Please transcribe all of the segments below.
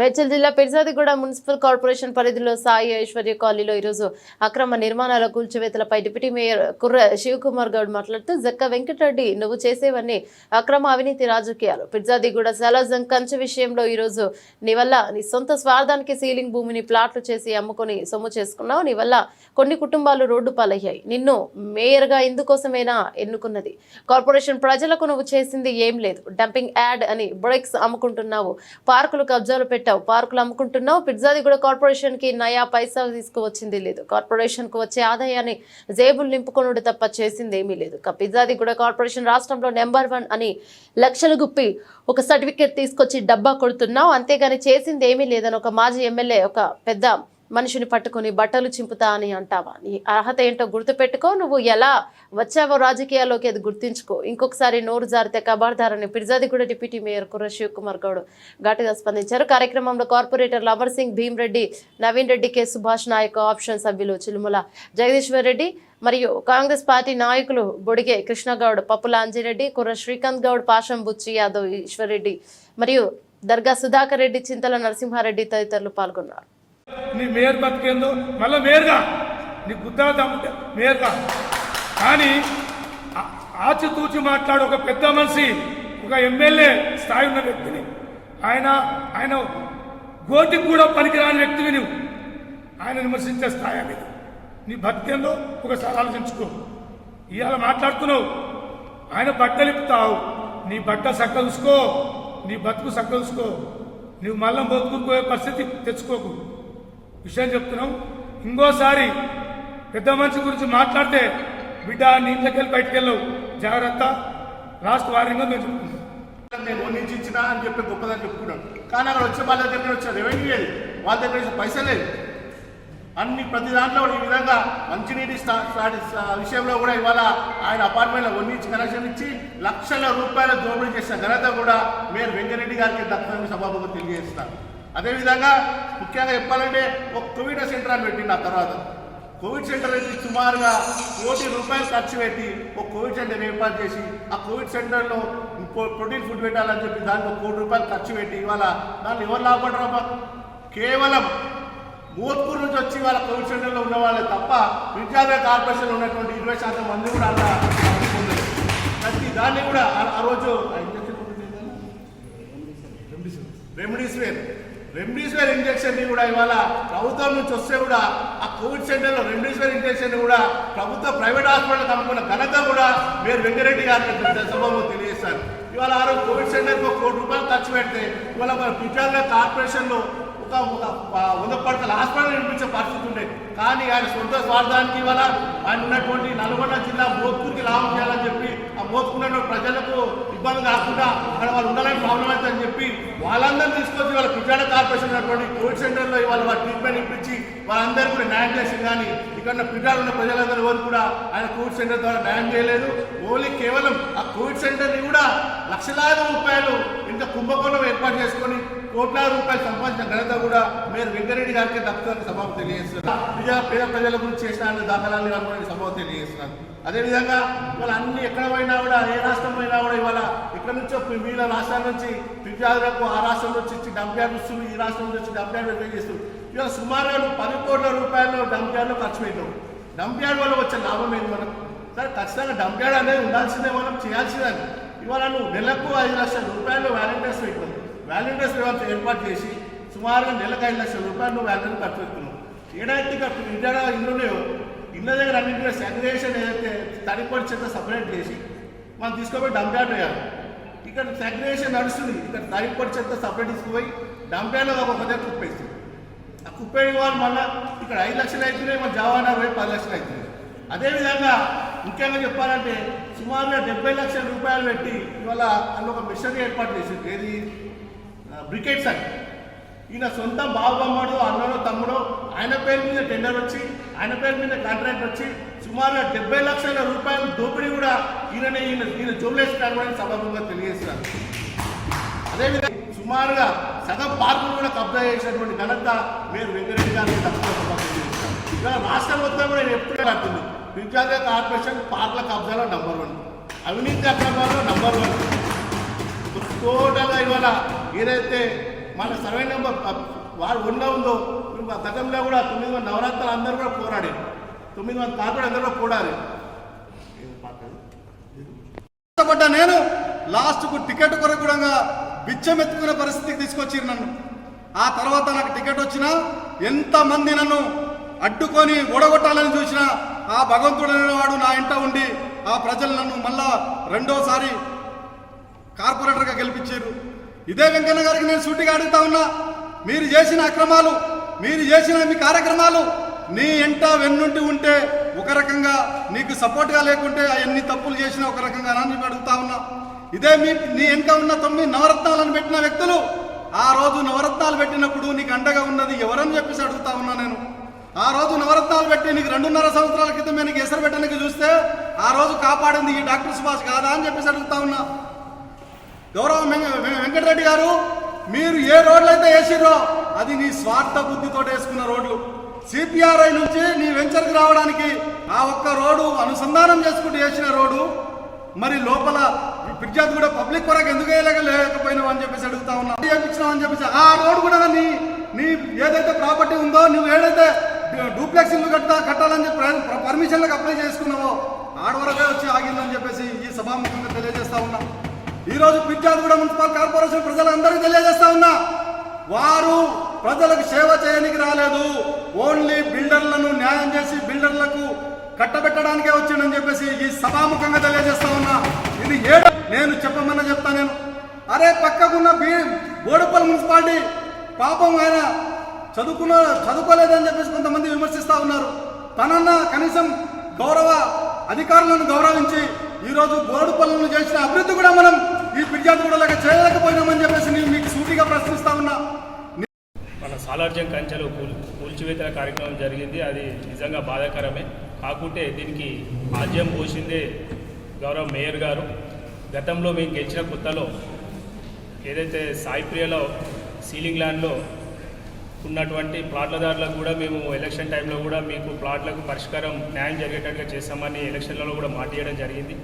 మేడ్చల్ జిల్లా Peerzadiguda municipal corporation పరిధిలో సాయి ఐశ్వర్య కాలనీలో ఈరోజు అక్రమ నిర్మాణాల కూల్చివేతలపై డిప్యూటీ మేయర్ కుర్ర శివకుమార్ గౌడ్ మాట్లాడుతూ జక్క వెంకటరెడ్డి నువ్వు చేసేవన్నీ అక్రమ అవినీతి రాజకీయాలు. పిర్జాదిగూడ సలాజం కంచె విషయంలో ఈరోజు నీ వల్ల నీ సొంత స్వార్థానికి సీలింగ్ భూమిని ప్లాట్లు చేసి అమ్ముకొని సొమ్ము చేసుకున్నావు. నీ వల్ల కొన్ని కుటుంబాలు రోడ్డు పాలయ్యాయి. నిన్ను మేయర్గా ఇందుకోసమేనా ఎన్నుకున్నది? కార్పొరేషన్ ప్రజలకు నువ్వు చేసింది ఏం లేదు. డంపింగ్ యాడ్ అని బ్రేక్స్ అమ్ముకుంటున్నావు. పార్కులు కబ్జాలు పెట్టావు. పార్కులు అమ్ముకుంటున్నావు పిజ్జాదిగూడ కార్పొరేషన్కి నయా పైసా తీసుకువచ్చింది లేదు. కార్పొరేషన్కు వచ్చే ఆదాయాన్ని జేబులు నింపుకొనుడు తప్ప చేసింది ఏమీ లేదు. పిజ్జాది కూడా కార్పొరేషన్ రాష్ట్రంలో నెంబర్ వన్ అని లక్షలు గుప్పి ఒక సర్టిఫికేట్ తీసుకొచ్చి డబ్బా కొడుతున్నావు. అంతేగాని చేసింది ఏమీ లేదని ఒక మాజీ ఎమ్మెల్యే ఒక పెద్ద మనిషిని పట్టుకొని బట్టలు చింపుతా అని అంటావా? నీ అర్హత ఏంటో గుర్తుపెట్టుకో. నువ్వు ఎలా వచ్చావో రాజకీయాల్లోకి అది గుర్తించుకో. ఇంకొకసారి నోరు జారితే కబార్దారని పిర్జాదిగూడ డిప్యూటీ మేయర్ కుర్ర శివకుమార్ గౌడ్ ఘాటుగా స్పందించారు. కార్యక్రమంలో కార్పొరేటర్లు అమర్ సింగ్ భీమ్రెడ్డి నవీన్ రెడ్డి కె సుభాష్ నాయక్ ఆప్షన్ సభ్యులు చిలుముల జగదీశ్వర్ రెడ్డి మరియు కాంగ్రెస్ పార్టీ నాయకులు బొడిగే కృష్ణగౌడ్ పప్పుల అంజిరెడ్డి కుర్ర శ్రీకాంత్ గౌడ్ పాషం బుచ్చి యాదవ్ ఈశ్వర్ రెడ్డి మరియు దర్గా సుధాకర్ రెడ్డి చింతల నరసింహారెడ్డి తదితరులు పాల్గొన్నారు. నీ మేయర్ బతికేందో? మళ్ళీ మేయర్గా? నీ గుద్దా తమ్ముంటే మేయర్గా? కానీ ఆచితూచి మాట్లాడు ఒక పెద్ద మనిషి ఒక ఎమ్మెల్యే స్థాయి ఉన్న వ్యక్తిని. ఆయన ఆయన గోటికి కూడా పనికిరాని వ్యక్తివి నువ్వు ఆయన విమర్శించే స్థాయి అనేది నీ బతికేందో ఒకసారి ఆలోచించుకో. ఇవాళ మాట్లాడుతున్నావు. ఆయన బట్టలు ఇప్పుతావు. నీ బట్ట సక్క చూసుకో. నీ బతుకు సక్క చూసుకో. నువ్వు మళ్ళీ బతుకుపోయే పరిస్థితి తెచ్చుకోకు. విషయం చెప్తున్నాం. ఇంకోసారి పెద్ద మనిషి గురించి మాట్లాడితే బిడ్డ నీ ఇంట్లోకెళ్ళి బయటకు వెళ్ళవు. జాగ్రత్త. లాస్ట్ వారంగా మేము చెప్తున్నాం నేను నుంచి ఇచ్చినా అని చెప్పి గొప్పదని చెప్పుకున్నాను కానీ అక్కడ వచ్చే వాళ్ళ దగ్గర వచ్చే రెవెన్యూ లేదు. వాళ్ళ దగ్గర వచ్చే పైసలు లేదు. అన్ని ప్రతి దాంట్లో ఈ విధంగా మంచినీటి విషయంలో కూడా ఇవాళ ఆయన అపార్ట్మెంట్లో వండించి కనెక్షన్ ఇచ్చి లక్షల రూపాయల దోపిడీ చేసిన ఘనత కూడా మేయర్ వెంకరెడ్డి గారికి దక్కని సభాపతి తెలియజేస్తాను అదేవిధంగా ముఖ్యంగా చెప్పాలంటే ఒక కోవిడ్ సెంటర్ అని పెట్టింది ఆ తర్వాత కోవిడ్ సెంటర్ పెట్టి సుమారుగా కోటి రూపాయలు ఖర్చు పెట్టి ఒక కోవిడ్ సెంటర్ ఏర్పాటు చేసి ఆ కోవిడ్ సెంటర్లో ప్రో- ప్రోటీన్ ఫుడ్ పెట్టాలని చెప్పి దానికి ఒక కోటి రూపాయలు ఖర్చు పెట్టి ఇవాళ దాన్ని ఎవరు లాభపడరా కేవలం మోత్పూర్ నుంచి వచ్చి వాళ్ళ కోవిడ్ సెంటర్లో ఉన్న వాళ్ళే తప్ప విద్యార్థి కార్పొరేషన్లో ఉన్నటువంటి ఇరవై శాతం మంది కూడా అలా. ప్రతి దాన్ని కూడా ఆ- రోజు ఉంటుంది ఏంటంటే? రెమ్డీసివిర్ ఇంజక్షన్ని కూడా ఇవాళ ప్రభుత్వం నుంచి వస్తే కూడా ఆ కోవిడ్ సెంటర్లో లో ఇంజక్షన్ కూడా ప్రభుత్వ ప్రైవేట్ హాస్పిటల్ కనుక్కున్న ఘనత కూడా మీరు వెంకరెడ్డి గారిని సభలో తెలియజేస్తారు ఇవాళ ఆ రోజు కోవిడ్ సెంటర్కి ఒక కోటి రూపాయలు ఖర్చు పెడితే ఇవాళ మన పిఠాల కార్పొరేషన్లో ఒక వంద పడతల హాస్పిటల్ నిర్మించే పరిస్థితి ఉండే. కానీ ఆయన సొంత స్వార్థానికి ఇవాళ ఆయన ఉన్నటువంటి నల్గొండ జిల్లా మోత్కూరుకి లాభం చేయాలని చెప్పి మోసుకున్న ప్రజలకు ఇబ్బంది కాకుండా అక్కడ వాళ్ళు ఉండాలని ప్రాబ్లం అవుతుందని చెప్పి వాళ్ళందరినీ తీసుకొచ్చి వాళ్ళ పిచ్చాడ కార్పొరేషన్ ఉన్నటువంటి కోవిడ్ సెంటర్లో ఇవాళ వాళ్ళ ట్రీట్మెంట్ ఇప్పించి వాళ్ళందరూ కూడా న్యాయం చేసింది. కానీ ఇక్కడ ఉన్న ఉన్న ప్రజలందరూ ఎవరు కూడా ఆయన కోవిడ్ సెంటర్ ద్వారా న్యాయం చేయలేదు. ఓన్లీ కేవలం ఆ కోవిడ్ సెంటర్ని కూడా లక్షలాది రూపాయలు ఇంకా కుంభకోణం ఏర్పాటు చేసుకొని కోట్ల రూపాయలు సంపాదించిన ఘనత కూడా మీరు వెంకరెడ్డి గారికి దక్కుతుందని సభకు తెలియజేస్తున్నారు. ప్రజా పేద ప్రజల గురించి చేసిన దాఖలాన్ని కనుగొని సభకు తెలియజేస్తున్నారు. అదేవిధంగా ఇవాళ అన్ని ఎక్కడ పోయినా కూడా ఏ రాష్ట్రం పోయినా కూడా ఇవాళ ఇక్కడ నుంచో వీళ్ళ రాష్ట్రాల నుంచి విద్యార్థులకు ఆ రాష్ట్రం నుంచి ఇచ్చి డంప్యార్డ్ వస్తుంది ఈ రాష్ట్రం నుంచి వచ్చి డంప్యార్డ్ పే ఇవాళ సుమారుగా పది కోట్ల రూపాయలు డంప్యార్డ్లో ఖర్చు పెట్టాం డంప్యార్డ్ వల్ల వచ్చే లాభం ఏంటి మనకు? సరే ఖచ్చితంగా డంప్యార్డ్ అనేది ఉండాల్సిందే మనం చేయాల్సిందే ఇవాళ నువ్వు నెలకు ఐదు లక్షల రూపాయలు వ్యాలంటీర్స్ పెట్టాం వ్యాలంటీర్స్ వ్యవస్థ ఏర్పాటు చేసి సుమారుగా నెలకు ఐదు లక్షల రూపాయలు నువ్వు వ్యాలంటీర్ ఖర్చు పెడుతున్నావు. ఏడాది ఇక ఇండియా ఇల్లు ఉన్నాయో ఇళ్ళ దగ్గర అన్నింటి సెగ్రేషన్ ఏదైతే తడిపడి చెత్త సపరేట్ చేసి మనం తీసుకుపోయి డంప్యార్డ్ వేయాలి. ఇక్కడ సెగ్రేషన్ నడుస్తుంది. ఇక్కడ తడిపడి చెత్త సపరేట్ తీసుకుపోయి డంప్యార్డ్లో ఒక దగ్గర కుప్పేస్తుంది ఆ కుప్పేయడం వాళ్ళు మళ్ళీ ఇక్కడ ఐదు లక్షలు అవుతున్నాయి మన జవానా పోయి పది లక్షలు అవుతున్నాయి అదేవిధంగా ముఖ్యంగా చెప్పాలంటే సుమారుగా డెబ్బై లక్షల రూపాయలు పెట్టి ఇవాళ అందులో ఒక మిషన్ ఏర్పాటు చేసింది. ఏది? Briquettes sir. ఈయన సొంత బాబమ్మడు అన్నడో తమ్ముడో ఆయన పేరు మీద టెండర్ వచ్చి ఆయన పేరు మీద కాంట్రాక్ట్ వచ్చి సుమారుగా డెబ్బై లక్షల రూపాయల దోపిడీ కూడా ఈయననే ఈయన ఈయన జోలేసుకున్నారని సభాముఖంగా తెలియజేస్తున్నారు అదేవిధంగా సుమారుగా సగం పార్కులు కూడా కబ్జా చేసినటువంటి ఘనత మీరు వెంకరెడ్డి గారిని తప్పకుండా ఇలా రాష్ట్రం మొత్తం కూడా నేను ఎప్పుడే పడుతుంది విద్యార్థి కార్పొరేషన్ పార్కుల కబ్జాలో నంబర్ వన్ అవినీతి అక్రమాల్లో నంబర్ వన్ టోటల్గా ఇవాళ ఏదైతే మన సర్వే నెంబర్ వాడు ఉందో ఉందో గతంలో కూడా తొమ్మిది మంది నవరాత్రులు అందరూ కూడా పోరాడారు. తొమ్మిది మంది కార్పొరేట్ అందరూ కూడా పోరాడారు. కష్టపడ్డ నేను లాస్ట్కు టికెట్ కొరకు కూడా బిచ్చం ఎత్తుకునే పరిస్థితికి తీసుకొచ్చిరు నన్ను. ఆ తర్వాత నాకు టికెట్ వచ్చినా ఎంతమంది నన్ను అడ్డుకొని ఓడగొట్టాలని చూసినా ఆ భగవంతుడు అనేవాడు నా ఇంట ఉండి ఆ ప్రజలు నన్ను మళ్ళా రెండోసారి కార్పొరేటర్గా గెలిపించారు ఇదే వెంకన్న గారికి నేను సూటిగా అడుగుతా ఉన్నా మీరు చేసిన అక్రమాలు మీరు చేసిన మీ కార్యక్రమాలు నీ ఎంట వెన్నుంటి ఉంటే ఒక రకంగా నీకు సపోర్ట్గా లేకుంటే ఆ ఎన్ని తప్పులు చేసినా ఒక రకంగా అని అడుగుతా ఉన్నా. ఇదే మీ నీ వెనక ఉన్న తొమ్మిది నవరత్నాలను పెట్టిన వ్యక్తులు ఆ రోజు నవరత్నాలు పెట్టినప్పుడు నీకు అండగా ఉన్నది ఎవరని చెప్పేసి అడుగుతా ఉన్నా నేను. ఆ రోజు నవరత్నాలు పెట్టి నీకు రెండున్నర సంవత్సరాల క్రితం నీకు ఎసరు పెట్టడానికి చూస్తే ఆ రోజు కాపాడింది ఈ డాక్టర్ సుభాష్ కాదా అని చెప్పేసి అడుగుతా ఉన్నా. గౌరవ వెంక- వెంకటరెడ్డి గారు మీరు ఏ రోడ్లు అయితే వేసిర్రో అది నీ స్వార్థ బుద్ధితో వేసుకున్న రోడ్లు. సిపిఆర్ఐ నుంచి నీ వెంచర్కి రావడానికి ఆ ఒక్క రోడ్డు అనుసంధానం చేసుకుంటూ వేసిన రోడ్డు మరి లోపల ఫిర్జాద్ కూడా పబ్లిక్ కొరకు ఎందుకు వేయలేక లేకపోయినావు అని చెప్పేసి అడుగుతా ఉన్నా. చేయించినావు అని చెప్పేసి ఆ రోడ్డు కూడా నీ నీ ఏదైతే ప్రాపర్టీ ఉందో నువ్వు ఏదైతే డూప్లెక్స్ ఇల్లు కట్టా కట్టాలని చెప్పి పర్మిషన్లకు అప్లై చేసుకున్నావో ఆడవరకే వచ్చి ఆగిందని చెప్పేసి ఈ సభాముఖంగా తెలియజేస్తా ఉన్నా. ఈరోజు పిచ్చాదిగూడ మున్సిపల్ కార్పొరేషన్ ప్రజలందరికీ తెలియజేస్తా ఉన్నా వారు ప్రజలకు సేవ చేయడానికి రాలేదు. ఓన్లీ బిల్డర్లను న్యాయం చేసి బిల్డర్లకు కట్టబెట్టడానికే వచ్చిండని చెప్పేసి ఈ సభాముఖంగా తెలియజేస్తా ఉన్నా. ఇది ఏడు నేను చెప్పమన్నా చెప్తా నేను. అరే పక్కకున్న బీ బోడుపల్లి మున్సిపాలిటీ పాపం ఆయన చదువుకున్న చదువుకోలేదని చెప్పేసి కొంతమంది విమర్శిస్తా ఉన్నారు. తనన్న కనీసం గౌరవ అధికారులను గౌరవించి ఈ రోజు బోర్డు పనులను చేసిన అభివృద్ధి కూడా మనం ఈ ఫిర్యాదు కూడా లేక చేయలేకపోయినామని చెప్పేసి నేను మీకు సూటిగా ప్రశ్నిస్తా ఉన్నా. మన సాలార్జం కంచెలో కూల్ కూల్చివేతల కార్యక్రమం జరిగింది. అది నిజంగా బాధాకరమే. కాకుంటే దీనికి ఆజ్యం పోసిందే గౌరవ మేయర్ గారు. గతంలో మేము గెలిచిన కొత్తలో ఏదైతే సాయిప్రియలో సీలింగ్ ల్యాండ్లో ఉన్నటువంటి ప్లాట్లదారులకు కూడా మేము ఎలక్షన్ టైంలో కూడా మీకు ప్లాట్లకు పరిష్కారం న్యాయం జరిగేటట్టుగా చేస్తామని ఎలక్షన్లలో కూడా మాట ఇవ్వడం జరిగింది.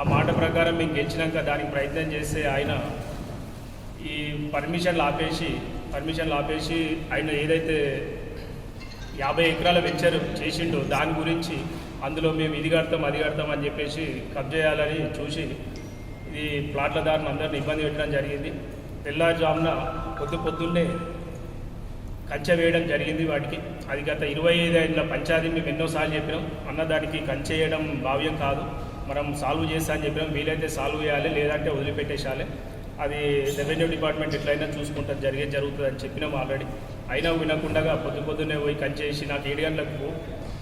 ఆ మాట ప్రకారం మేము గెలిచినాక దానికి ప్రయత్నం చేస్తే ఆయన ఈ పర్మిషన్లు ఆపేసి పర్మిషన్లు ఆపేసి ఆయన ఏదైతే యాభై ఎకరాల వెంచర్ చేసిండో దాని గురించి అందులో మేము ఇది కడతాం అది కడతాం అని చెప్పేసి కబ్జేయాలని చూసి ఇది ప్లాట్లదారుని అందరిని ఇబ్బంది పెట్టడం జరిగింది. తెల్లారుజామున పొద్దు పొద్దున్నే కంచె వేయడం జరిగింది వాటికి. అది గత ఇరవై ఐదు పంచాయతీ మేము ఎన్నోసార్లు చెప్పినాం. అన్నదానికి కంచె వేయడం భావ్యం కాదు. మనం సాల్వ్ చేస్తా అని చెప్పినాం. వీలైతే సాల్వ్ చేయాలి లేదంటే వదిలిపెట్టేసాలి అది రెవెన్యూ డిపార్ట్మెంట్ ఎట్లయినా చూసుకుంటారు జరిగే జరుగుతుంది అని చెప్పినాం ఆల్రెడీ. అయినా వినకుండా పొద్దు పొద్దున్నే పోయి కంచేసి నాకు ఏడు గంటలకు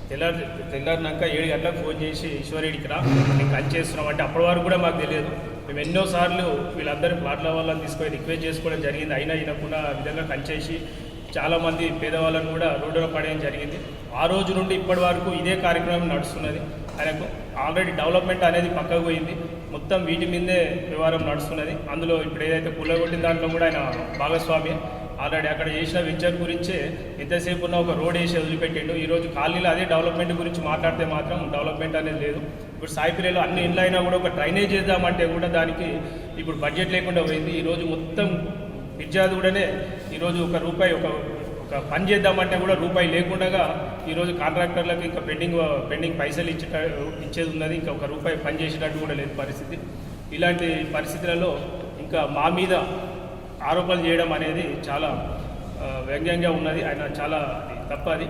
తెల్లారి తెల్లారినాక ఏడు గంటలకు ఫోన్ చేసి ఈశ్వరుడికి రా నేను కంచేస్తున్నాం అంటే అప్పటి వరకు కూడా మాకు తెలియదు. మేము ఎన్నోసార్లు వీళ్ళందరూ ప్లాట్ల వాళ్ళని తీసుకొని రిక్వెస్ట్ చేసుకోవడం జరిగింది. అయినా వినకుండా ఆ విధంగా కంచేసి చాలామంది పేదవాళ్ళను కూడా రోడ్డున పడేయడం జరిగింది. ఆ రోజు నుండి ఇప్పటి వరకు ఇదే కార్యక్రమం నడుస్తున్నది. ఆయనకు ఆల్రెడీ డెవలప్మెంట్ అనేది పక్కకు పోయింది. మొత్తం వీటి మీదే వ్యవహారం నడుస్తున్నది. అందులో ఇప్పుడు ఏదైతే పుల్లగొట్టిన దాంట్లో కూడా ఆయన భాగస్వామి. ఆల్రెడీ అక్కడ చేసిన వెంచర్ గురించే ఎంతసేపు ఉన్న ఒక రోడ్ వేసి వదిలిపెట్టిండు. ఈరోజు ఖాళీలో కాలనీలో అదే డెవలప్మెంట్ గురించి మాట్లాడితే మాత్రం డెవలప్మెంట్ అనేది లేదు. ఇప్పుడు సాయిపిల్లలో అన్ని ఇండ్లు అయినా కూడా ఒక డ్రైనేజ్ చేద్దామంటే కూడా దానికి ఇప్పుడు బడ్జెట్ లేకుండా పోయింది. ఈరోజు మొత్తం ఫిర్యాదు కూడానే ఈరోజు ఒక రూపాయి ఒక ఒక పని చేద్దామంటే కూడా రూపాయి లేకుండా ఈరోజు కాంట్రాక్టర్లకు ఇంకా పెండింగ్ పెండింగ్ పైసలు ఇచ్చేట ఇచ్చేది ఉన్నది. ఇంకా ఒక రూపాయి పని చేసేటట్టు కూడా లేదు పరిస్థితి. ఇలాంటి పరిస్థితులలో ఇంకా మా మీద ఆరోపణలు చేయడం అనేది చాలా వ్యంగ్యంగా ఉన్నది. ఆయన చాలా తప్పది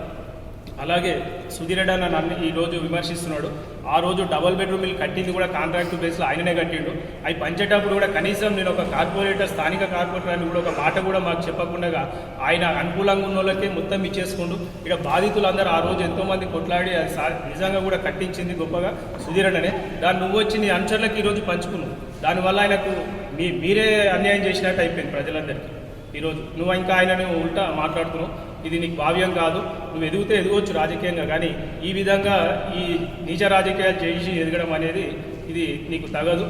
అలాగే సుధీరెడ్డి అన్న నన్ను ఈరోజు విమర్శిస్తున్నాడు. ఆ రోజు డబల్ బెడ్రూమ్ ఇల్లు కట్టింది కూడా కాంట్రాక్ట్ బేస్లో ఆయననే కట్టిండు. అవి పంచేటప్పుడు కూడా కనీసం నేను ఒక కార్పొరేటర్ స్థానిక కార్పొరేటర్ అని కూడా ఒక మాట కూడా మాకు చెప్పకుండా ఆయన అనుకూలంగా ఉన్న వాళ్ళకే మొత్తం ఇచ్చేసుకుండు. ఇక్కడ బాధితులందరూ ఆ రోజు ఎంతోమంది కొట్లాడి అది నిజంగా కూడా కట్టించింది గొప్పగా సుధీరన్ననే దాన్ని నువ్వు వచ్చి నీ అనుచరులకు ఈరోజు పంచుకున్నావు. దానివల్ల ఆయనకు మీ మీరే అన్యాయం చేసినట్టు అయిపోయింది ప్రజలందరికీ. ఈరోజు నువ్వు ఇంకా ఆయనను ఉల్టా మాట్లాడుతున్నావు. ఇది నీకు భావ్యం కాదు. నువ్వు ఎదిగితే ఎదగవచ్చు రాజకీయంగా కానీ ఈ విధంగా ఈ నీచ రాజకీయాలు చేసి ఎదగడం అనేది ఇది నీకు తగదు.